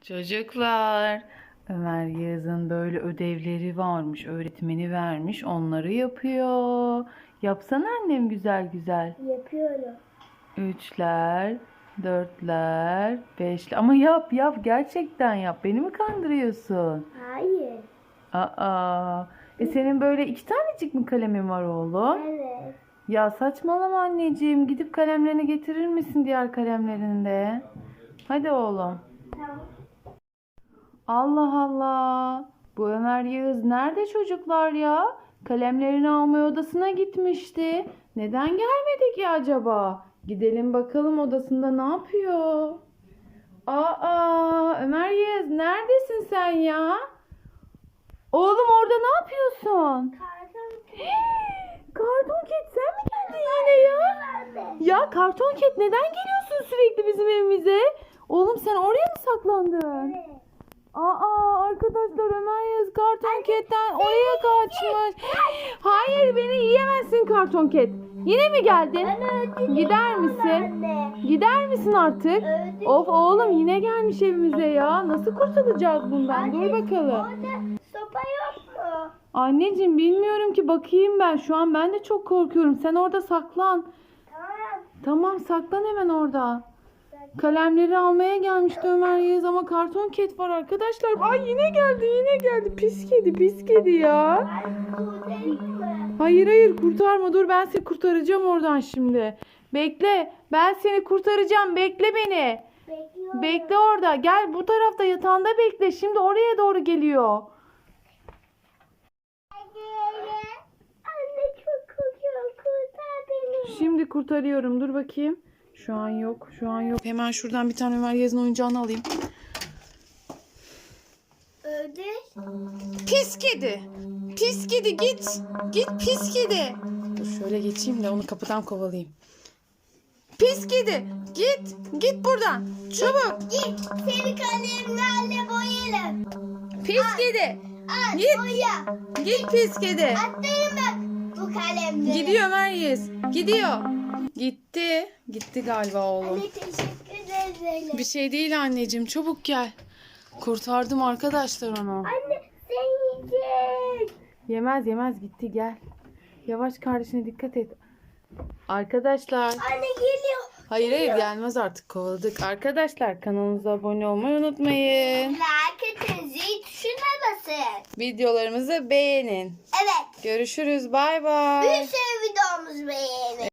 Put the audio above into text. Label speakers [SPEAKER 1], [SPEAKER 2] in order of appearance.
[SPEAKER 1] Çocuklar, Ömer Yağız'ın böyle ödevleri varmış. Öğretmeni vermiş. Onları yapıyor. Yapsana annem güzel güzel.
[SPEAKER 2] Yapıyorum.
[SPEAKER 1] Üçler, dörtler, beşler. Ama yap yap gerçekten yap. Beni mi kandırıyorsun?
[SPEAKER 2] Hayır.
[SPEAKER 1] Aa, e senin böyle iki tanecik mi kalemin var oğlum?
[SPEAKER 2] Evet.
[SPEAKER 1] Ya saçmalama anneciğim. Gidip kalemlerini getirir misin diğer kalemlerini de? Hadi oğlum.
[SPEAKER 2] Tamam.
[SPEAKER 1] Allah Allah. Bu Ömer Yağız nerede çocuklar ya? Kalemlerini almaya odasına gitmişti. Neden gelmedi ki acaba? Gidelim bakalım odasında ne yapıyor? Aa, Ömer Yağız neredesin sen ya? Oğlum orada ne yapıyorsun?
[SPEAKER 2] Karton
[SPEAKER 1] Karton Ket sen mi geldin yine ya? Ya Karton Ket neden geliyorsun sürekli bizim evimize? Oğlum sen oraya mı saklandın?
[SPEAKER 2] Evet.
[SPEAKER 1] Aa arkadaşlar Ömer Yağız karton ketten oraya kaçmış. Hayır beni yiyemezsin karton ket. Yine mi geldin? Gider misin? Gider misin artık? Of oğlum yine gelmiş evimize ya. Nasıl kurtulacağız bundan? Dur bakalım.
[SPEAKER 2] Orada sopa yok mu?
[SPEAKER 1] Anneciğim bilmiyorum ki bakayım ben. Şu an ben de çok korkuyorum. Sen orada saklan.
[SPEAKER 2] Tamam.
[SPEAKER 1] Tamam saklan hemen orada. Kalemleri almaya gelmişti Ömer Yağız ama karton ket var arkadaşlar. Ay yine geldi yine geldi. Pis kedi pis kedi ya. Hayır hayır kurtarma dur ben seni kurtaracağım oradan şimdi. Bekle ben seni kurtaracağım bekle beni.
[SPEAKER 2] Bekliyorum.
[SPEAKER 1] Bekle orada gel bu tarafta yatağında bekle şimdi oraya doğru geliyor.
[SPEAKER 2] Anne çok korkuyorum. Kurtar beni.
[SPEAKER 1] Şimdi kurtarıyorum dur bakayım. Şu an yok şu an yok. Hemen şuradan bir tane Ömer Yağız'ın oyuncağını alayım.
[SPEAKER 2] Öldü.
[SPEAKER 1] Pis kedi. Pis kedi git. Git pis kedi. Dur şöyle geçeyim de onu kapıdan kovalayayım. Pis kedi. Git. Git buradan. Çabuk.
[SPEAKER 2] Git seni kalemlerle boyarım.
[SPEAKER 1] Pis kedi.
[SPEAKER 2] Al
[SPEAKER 1] Git.
[SPEAKER 2] boya.
[SPEAKER 1] Git pis kedi.
[SPEAKER 2] Attırım bak bu kalemleri.
[SPEAKER 1] Gidiyor Ömer Yiğiz. Gidiyor. Gitti. Gitti galiba oğlum.
[SPEAKER 2] Anne teşekkür ederim.
[SPEAKER 1] Bir şey değil anneciğim. Çabuk gel. Kurtardım arkadaşlar onu.
[SPEAKER 2] Anne sen yiyecek.
[SPEAKER 1] Yemez yemez gitti gel. Yavaş kardeşine dikkat et. Arkadaşlar.
[SPEAKER 2] Anne geliyor.
[SPEAKER 1] Hayır hayır gelmez artık kovaladık. Arkadaşlar kanalımıza abone olmayı unutmayın.
[SPEAKER 2] Atın zil tuşuna basın.
[SPEAKER 1] Videolarımızı beğenin.
[SPEAKER 2] Evet.
[SPEAKER 1] Görüşürüz bay bay.
[SPEAKER 2] Bir sürü videomuz beğenin.